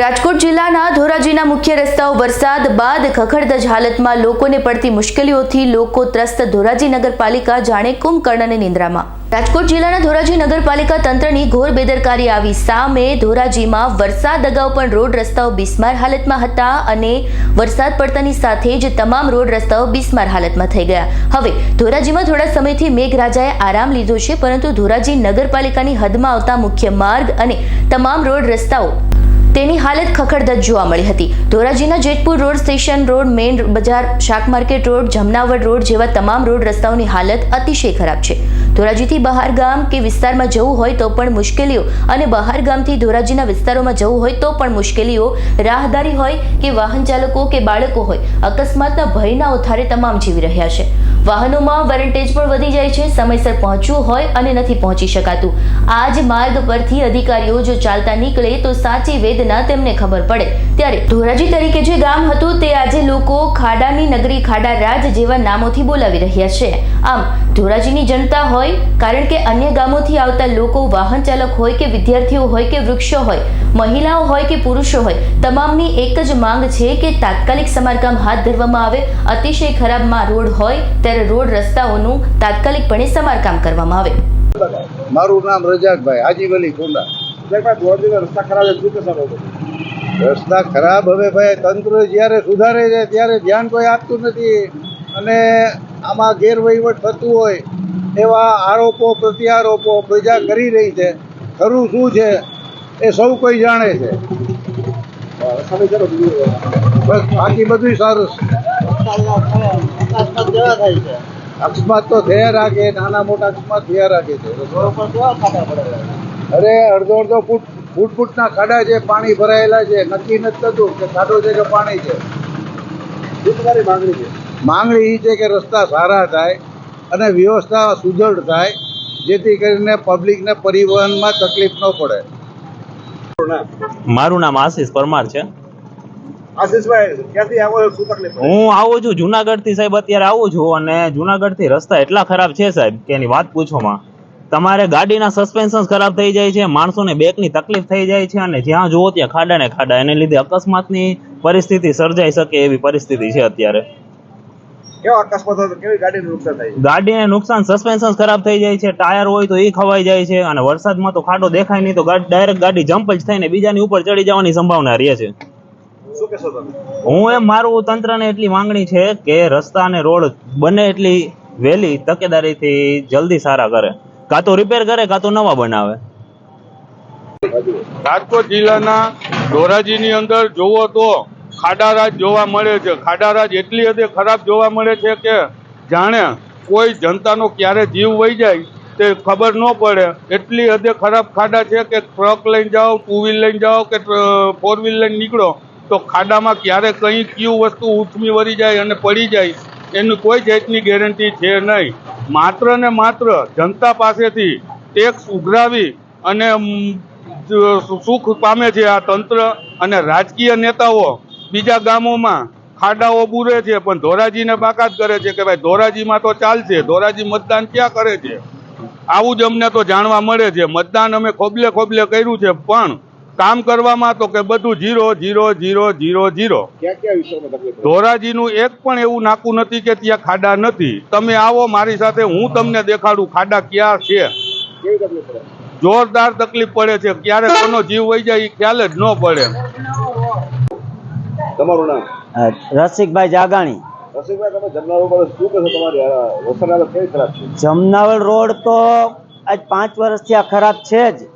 રાજકોટ જિલ્લાના ધોરાજીના મુખ્ય રસ્તાઓ વરસાદ બાદ ખખડધજ હાલતમાં લોકોને પડતી મુશ્કેલીઓથી લોકો ત્રસ્ત ધોરાજી નગરપાલિકા જાણે કુંભકર્ણને નિંદ્રામાં. રાજકોટ જિલ્લાના ધોરાજી નગરપાલિકા તંત્રની ઘોર બેદરકારી આવી સામે ધોરાજીમાં વરસાદ અગાઉ પણ રોડ રસ્તાઓ બિસ્માર હાલતમાં હતા અને વરસાદ પડતાની સાથે જ તમામ રોડ રસ્તાઓ બિસ્માર હાલતમાં થઈ ગયા. હવે ધોરાજીમાં થોડા સમયથી મેઘરાજાએ આરામ લીધો છે, પરંતુ ધોરાજી નગરપાલિકાની હદમાં આવતા મુખ્ય માર્ગ અને તમામ રોડ રસ્તાઓ તેની હાલત ખખડધજ જોવા મળી હતી. ધોરાજીના Jetpur road station road, main બજાર, શાક માર્કેટ રોડ જમનાવડ રોડ જેવા તમામ રોડ રસ્તાઓની હાલત અતિશય ખરાબ છે. ધોરાજીથી બહાર ગામ કે વિસ્તારમાં જવું હોય તો પણ મુશ્કેલીઓ અને બહાર ગામથી ધોરાજીના વિસ્તારોમાં જવું હોય તો પણ મુશ્કેલીઓ. રાહદારી હોય કે વાહન ચાલકો કે બાળકો હોય, અકસ્માતના ભયના ઉથારે તમામ જીવી રહ્યા છે. વાહનોમાં વરંટેજ પણ વધી જાય છે, સમયસર પહોંચવું હોય અને નથી પહોંચી શકાતું. આ જ માર્ગ પરથી અધિકારીઓ જો ચાલતા નીકળે તો સાચી વેદના તેમને ખબર પડે. ત્યારે ધોરાજી તરીકે જે ગામ હતું તે આજે લોકો ખાડાની નગરી ખાડા રાજ જેવા નામોથી બોલાવી રહ્યા છે. આમ ધોરાજીની જનતા હોય કારણ કે અન્ય ગામોથી આવતા લોકો વાહન ચાલક હોય કે વિદ્યાર્થીઓ હોય કે વૃક્ષો હોય મહિલાઓ હોય કે પુરુષો હોય તમામની એક જ માંગ છે કે તાત્કાલિક સમારકામ હાથ ધરવામાં આવે. અતિશય ખરાબમાં રોડ હોય ત્યારે રોડ રસ્તાઓનું તાત્કાલિકપણે સમારકામ કરવામાં આવે. મારું નામ રજાકભાઈ હાજી વલી કુંડા રસ્તા ખરાબ રસ્તા ખરાબ હવે ભાઈ તંત્ર જ્યારે સુધારે છે ત્યારે ધ્યાન કોઈ આપતું નથી. અને આમાં ગેરવહીવટ થતું હોય એવા આરોપો પ્રત્યારોપો પ્રજા કરી રહી છે ખરું શું છે એ સૌ કોઈ જાણે છે. બસ બાકી બધું સારું છે. અકસ્માત તો થયા રાખે નાના મોટા અકસ્માત થયા રાખે છે. અરે અડધો અડધો ફૂટ ફૂટ ફૂટના ખાડા છે પાણી ભરાયેલા છે નક્કી નથી થતું કે ખાડો છે કે પાણી છે. માંગણી છે? માંગણી એ છે કે રસ્તા સારા થાય અને વ્યવસ્થા સુદૃઢ થાય જેથી કરીને પબ્લિકને પરિવહનમાં તકલીફ ન પડે. મારું નામ આશીષ પરમાર છે? હું આવું છું જુનાગઢથી સાહેબ અત્યારે આવું છું અને જુનાગઢથી રસ્તા એટલા ખરાબ છે સાહેબ કે એની વાત પૂછોમાં. તમારે ગાડીના સસ્પેન્શન ખરાબ થઈ જાય છે માણસોને બેકની તકલીફ થઈ જાય છે અને જ્યાં જુઓ ત્યાં ખાડા ને ખાડા. એને લીધે અકસ્માતની પરિસ્થિતિ સર્જાઈ શકે એવી પરિસ્થિતિ છે અત્યારે. કેવો અકસ્માત થયો કેવી ગાડીનું નુકસાન થાય ગાડીને નુકસાન સસ્પેન્શન ખરાબ થઈ જાય છે ટાયર હોય તો એ ખવાઈ જાય છે અને વરસાદમાં તો ખાડો દેખાય નહીં તો ડાયરેક્ટ ગાડી જમ્પ જ થઈને બીજાની ઉપર ચડી જવાની સંભાવના રહે છે. શું કહેશો તમે? હું એમ મારું તંત્રને એટલી માંગણી છે કે રસ્તા અને રોડ બને એટલી વહેલી તકેદારીથી જલ્દી સારા કરે. કાં તો રિપેર કરે કાં તો નવા બનાવે. રાજકોટ જિલ્લાના ધોરાજીની અંદર જોવો તો ખાડારાજ જોવા મળે છે. ખાડારાજ એટલી હદે ખરાબ જોવા મળે છે કે જાણે કોઈ જનતાનો ક્યારે જીવ વહી જાય તે ખબર ન પડે. એટલી હદે ખરાબ ખાડા છે કે ટ્રક લઈને જાઓ, ટુ વ્હીલ લઈને જાઓ કે ફોર વ્હીલ લઈને નીકળો, તો ખાડામાં ક્યારે કઈ કયું વસ્તુ ઉથમી વળી જાય અને પડી જાય એની કોઈ જાતની ગેરંટી છે નહીં. માત્ર ને માત્ર જનતા પાસેથી ટેક્સ ઉઘરાવી અને સુખ પામે છે આ તંત્ર અને રાજકીય નેતાઓ બીજા ગામોમાં ખાડાઓ બુરે છે પણ ધોરાજીને બાકાત કરે છે કે ભાઈ ધોરાજીમાં તો ચાલશે ધોરાજી મતદાન ક્યાં કરે છે? આવું જ અમને તો જાણવા મળે છે. મતદાન અમે ખોબલે ખોબલે કર્યું છે પણ કામ કરવામાં તો કે બધું zero zero zero zero zero? ધોરાજીનું એક પણ એવું નાકું નથી કે ત્યાં ખાડા નથી. તમે આવો મારી સાથે હું તમને દેખાડું ખાડા ક્યાં છે. જોરદાર તકલીફ પડે છે. ક્યારે કોનો જીવ વહી જાય એ ખ્યાલ જ ન પડે. તમારું નામ? રસિકભાઈ જાગાણી. જમનાવળ રોડ તો આજ પાંચ વર્ષથી આ ખરાબ છે જ.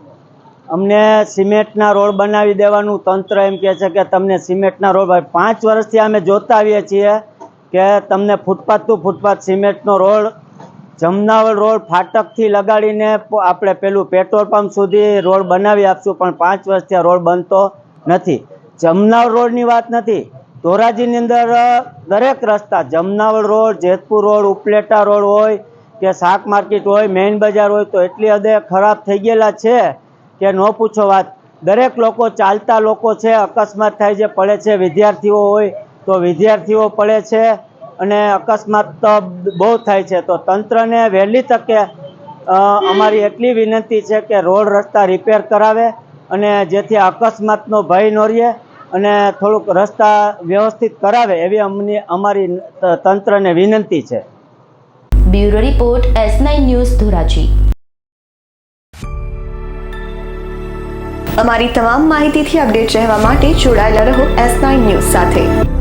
અમને સિમેન્ટના રોડ બનાવી દેવાનું તંત્ર એમ કહે છે કે તમને સિમેન્ટના રોડ પાંચ વર્ષથી અમે જોતા આવીએ છીએ કે તમને ફૂટપાથ ટુ ફૂટપાથ સિમેન્ટનો રોડ જમનાવળ રોડ ફાટકથી લગાડીને આપણે પેલું પેટ્રોલ પંપ સુધી રોડ બનાવી આપશું પણ પાંચ વર્ષથી આ રોડ બનતો નથી. જમનાવળ રોડની વાત નથી. ધોરાજીની અંદર દરેક રસ્તા, Jamnavad road, Jetpur road, Upleta road હોય કે શાક માર્કેટ હોય, મેઇન બજાર હોય, તો એટલી હદે ખરાબ થઈ ગયેલા છે કે ન પૂછો વાત. દરેક લોકો, ચાલતા લોકો છે, અકસ્માત થાય છે, પડે છે, વિદ્યાર્થીઓ હોય તો વિદ્યાર્થીઓ પડે છે અને અકસ્માત તો બહુ થાય છે. તો તંત્રને વહેલી તકે અમારી એટલી વિનંતી છે કે રોડ રસ્તા રિપેર કરાવે અને જેથી અકસ્માતનો ભય ન રહે અને થોડુંક રસ્તા વ્યવસ્થિત કરાવે એવી અમને અમારી ત- તંત્રને વિનંતી છે. Bureau report S nine news Dhoraji. અમારી તમામ માહિતીથી અપડેટ રહેવા માટે જોડાયેલા રહો એસ નાઇન ન્યૂઝ સાથે.